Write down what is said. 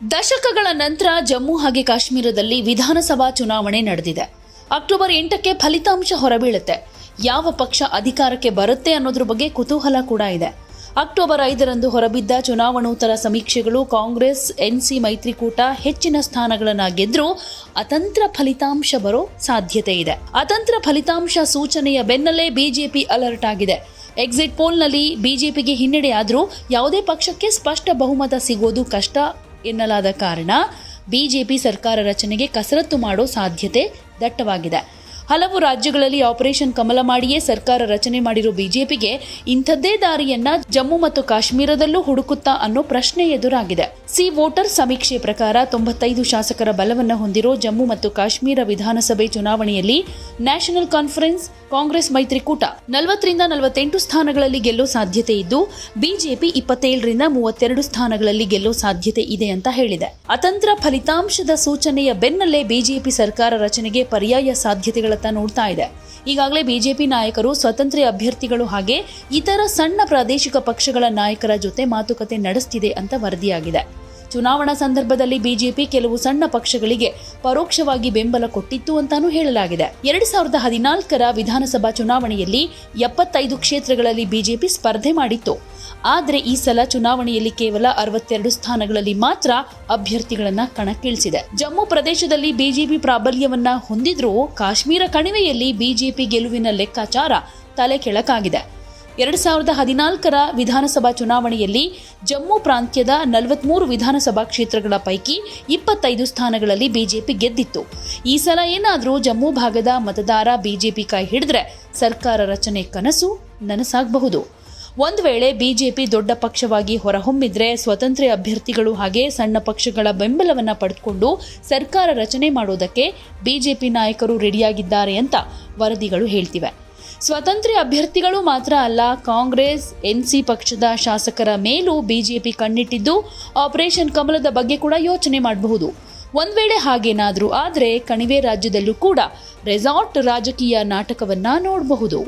ದಶಕಗಳ ನಂತರ ಜಮ್ಮು ಹಾಗೆ ಕಾಶ್ಮೀರದಲ್ಲಿ ವಿಧಾನಸಭಾ ಚುನಾವಣೆ ನಡೆದಿದೆ. ಅಕ್ಟೋಬರ್ ಎಂಟಕ್ಕೆ ಫಲಿತಾಂಶ ಹೊರಬೀಳುತ್ತೆ. ಯಾವ ಪಕ್ಷ ಅಧಿಕಾರಕ್ಕೆ ಬರುತ್ತೆ ಅನ್ನೋದ್ರ ಬಗ್ಗೆ ಕುತೂಹಲ ಕೂಡ ಇದೆ. ಅಕ್ಟೋಬರ್ ಐದರಂದು ಹೊರಬಿದ್ದ ಚುನಾವಣೋತ್ತರ ಸಮೀಕ್ಷೆಗಳು ಕಾಂಗ್ರೆಸ್, ಎನ್ಸಿ ಮೈತ್ರಿಕೂಟ ಹೆಚ್ಚಿನ ಸ್ಥಾನಗಳನ್ನು ಗೆದ್ರೂ ಅತಂತ್ರ ಫಲಿತಾಂಶ ಬರೋ ಸಾಧ್ಯತೆ ಇದೆ. ಅತಂತ್ರ ಫಲಿತಾಂಶ ಸೂಚನೆಯ ಬೆನ್ನಲ್ಲೇ ಬಿಜೆಪಿ ಅಲರ್ಟ್ ಆಗಿದೆ. ಎಕ್ಸಿಟ್ ಪೋಲ್ನಲ್ಲಿ ಬಿಜೆಪಿಗೆ ಹಿನ್ನಡೆಯಾದರೂ ಯಾವುದೇ ಪಕ್ಷಕ್ಕೆ ಸ್ಪಷ್ಟ ಬಹುಮತ ಸಿಗೋದು ಕಷ್ಟ. ಎನ್ನಲಾದ ಕಾರಣ ಬಿಜೆಪಿ ಸರ್ಕಾರ ರಚನೆಗೆ ಕಸರತ್ತು ಮಾಡೋ ಸಾಧ್ಯತೆ ದಟ್ಟವಾಗಿದೆ. ಹಲವು ರಾಜ್ಯಗಳಲ್ಲಿ ಆಪರೇಷನ್ ಕಮಲ ಮಾಡಿಯೇ ಸರ್ಕಾರ ರಚನೆ ಮಾಡಿರೋ ಬಿಜೆಪಿಗೆ ಇಂಥದ್ದೇ ದಾರಿಯನ್ನ ಜಮ್ಮು ಮತ್ತು ಕಾಶ್ಮೀರದಲ್ಲೂ ಹುಡುಕುತ್ತಾ ಅನ್ನೋ ಪ್ರಶ್ನೆ ಎದುರಾಗಿದೆ. ಸಿ ವೋಟರ್ ಸಮೀಕ್ಷೆ ಪ್ರಕಾರ ತೊಂಬತ್ತೈದು ಶಾಸಕರ ಬಲವನ್ನು ಹೊಂದಿರೋ ಜಮ್ಮು ಮತ್ತು ಕಾಶ್ಮೀರ ವಿಧಾನಸಭೆ ಚುನಾವಣೆಯಲ್ಲಿ ನ್ಯಾಷನಲ್ ಕಾನ್ಫರೆನ್ಸ್, ಕಾಂಗ್ರೆಸ್ ಮೈತ್ರಿಕೂಟ ನಲವತ್ತರಿಂದ ನಲವತ್ತೆಂಟು ಸ್ಥಾನಗಳಲ್ಲಿ ಗೆಲ್ಲೋ ಸಾಧ್ಯತೆ ಇದ್ದು, ಬಿಜೆಪಿ ಇಪ್ಪತ್ತೇಳರಿಂದ ಮೂವತ್ತೆರಡು ಸ್ಥಾನಗಳಲ್ಲಿ ಗೆಲ್ಲೋ ಸಾಧ್ಯತೆ ಇದೆ ಅಂತ ಹೇಳಿದೆ. ಅತಂತ್ರ ಫಲಿತಾಂಶದ ಸೂಚನೆಯ ಬೆನ್ನಲ್ಲೇ ಬಿಜೆಪಿ ಸರ್ಕಾರ ರಚನೆಗೆ ಪರ್ಯಾಯ ಸಾಧ್ಯತೆಗಳತ್ತ ನೋಡ್ತಾ ಇದೆ. ಈಗಾಗಲೇ ಬಿಜೆಪಿ ನಾಯಕರು ಸ್ವತಂತ್ರ ಅಭ್ಯರ್ಥಿಗಳು ಹಾಗೆ ಇತರ ಸಣ್ಣ ಪ್ರಾದೇಶಿಕ ಪಕ್ಷಗಳ ನಾಯಕರ ಜೊತೆ ಮಾತುಕತೆ ನಡೆಸ್ತಿದೆ ಅಂತ ವರದಿಯಾಗಿದೆ. ಚುನಾವಣಾ ಸಂದರ್ಭದಲ್ಲಿ ಬಿಜೆಪಿ ಕೆಲವು ಸಣ್ಣ ಪಕ್ಷಗಳಿಗೆ ಪರೋಕ್ಷವಾಗಿ ಬೆಂಬಲ ಕೊಟ್ಟಿತ್ತು ಅಂತಾನೂ ಹೇಳಲಾಗಿದೆ. ಎರಡ್ ಸಾವಿರದ ಹದಿನಾಲ್ಕರ ವಿಧಾನಸಭಾ ಚುನಾವಣೆಯಲ್ಲಿ ಎಪ್ಪತ್ತೈದು ಕ್ಷೇತ್ರಗಳಲ್ಲಿ ಬಿಜೆಪಿ ಸ್ಪರ್ಧೆ ಮಾಡಿತ್ತು. ಆದರೆ ಈ ಸಲ ಚುನಾವಣೆಯಲ್ಲಿ ಕೇವಲ ಅರವತ್ತೆರಡು ಸ್ಥಾನಗಳಲ್ಲಿ ಮಾತ್ರ ಅಭ್ಯರ್ಥಿಗಳನ್ನ ಕಣಕ್ಕಿಳಿಸಿದೆ. ಜಮ್ಮು ಪ್ರದೇಶದಲ್ಲಿ ಬಿಜೆಪಿ ಪ್ರಾಬಲ್ಯವನ್ನ ಹೊಂದಿದ್ರೂ ಕಾಶ್ಮೀರ ಕಣಿವೆಯಲ್ಲಿ ಬಿಜೆಪಿ ಗೆಲುವಿನ ಲೆಕ್ಕಾಚಾರ ತಲೆ ಕೆಳಕಾಗಿದೆ. ಎರಡು ಸಾವಿರದ ಹದಿನಾಲ್ಕರ ವಿಧಾನಸಭಾ ಚುನಾವಣೆಯಲ್ಲಿ ಜಮ್ಮು ಪ್ರಾಂತ್ಯದ ನಲವತ್ಮೂರು ವಿಧಾನಸಭಾ ಕ್ಷೇತ್ರಗಳ ಪೈಕಿ ಇಪ್ಪತ್ತೈದು ಸ್ಥಾನಗಳಲ್ಲಿ ಬಿಜೆಪಿ ಗೆದ್ದಿತ್ತು. ಈ ಸಲ ಏನಾದರೂ ಜಮ್ಮು ಭಾಗದ ಮತದಾರ ಬಿಜೆಪಿ ಕೈ ಹಿಡಿದ್ರೆ ಸರ್ಕಾರ ರಚನೆ ಕನಸು ನನಸಾಗಬಹುದು. ಒಂದು ವೇಳೆ ಬಿಜೆಪಿ ದೊಡ್ಡ ಪಕ್ಷವಾಗಿ ಹೊರಹೊಮ್ಮಿದ್ರೆ ಸ್ವತಂತ್ರ ಅಭ್ಯರ್ಥಿಗಳು ಹಾಗೆ ಸಣ್ಣ ಪಕ್ಷಗಳ ಬೆಂಬಲವನ್ನು ಪಡೆದುಕೊಂಡು ಸರ್ಕಾರ ರಚನೆ ಮಾಡೋದಕ್ಕೆ ಬಿಜೆಪಿ ನಾಯಕರು ರೆಡಿಯಾಗಿದ್ದಾರೆ ಅಂತ ವರದಿಗಳು ಹೇಳ್ತಿವೆ. ಸ್ವತಂತ್ರ ಅಭ್ಯರ್ಥಿಗಳು ಮಾತ್ರ ಅಲ್ಲ, ಕಾಂಗ್ರೆಸ್, ಎನ್ಸಿ ಪಕ್ಷದ ಶಾಸಕರ ಮೇಲೂ ಬಿಜೆಪಿ ಕಣ್ಣಿಟ್ಟಿದ್ದು ಆಪರೇಷನ್ ಕಮಲದ ಬಗ್ಗೆ ಕೂಡ ಯೋಚನೆ ಮಾಡಬಹುದು. ಒಂದು ವೇಳೆ ಹಾಗೇನಾದರೂ ಆದರೆ ಕಣಿವೆ ರಾಜ್ಯದಲ್ಲೂ ಕೂಡ ರೆಸಾರ್ಟ್ ರಾಜಕೀಯ ನಾಟಕವನ್ನು ನೋಡಬಹುದು.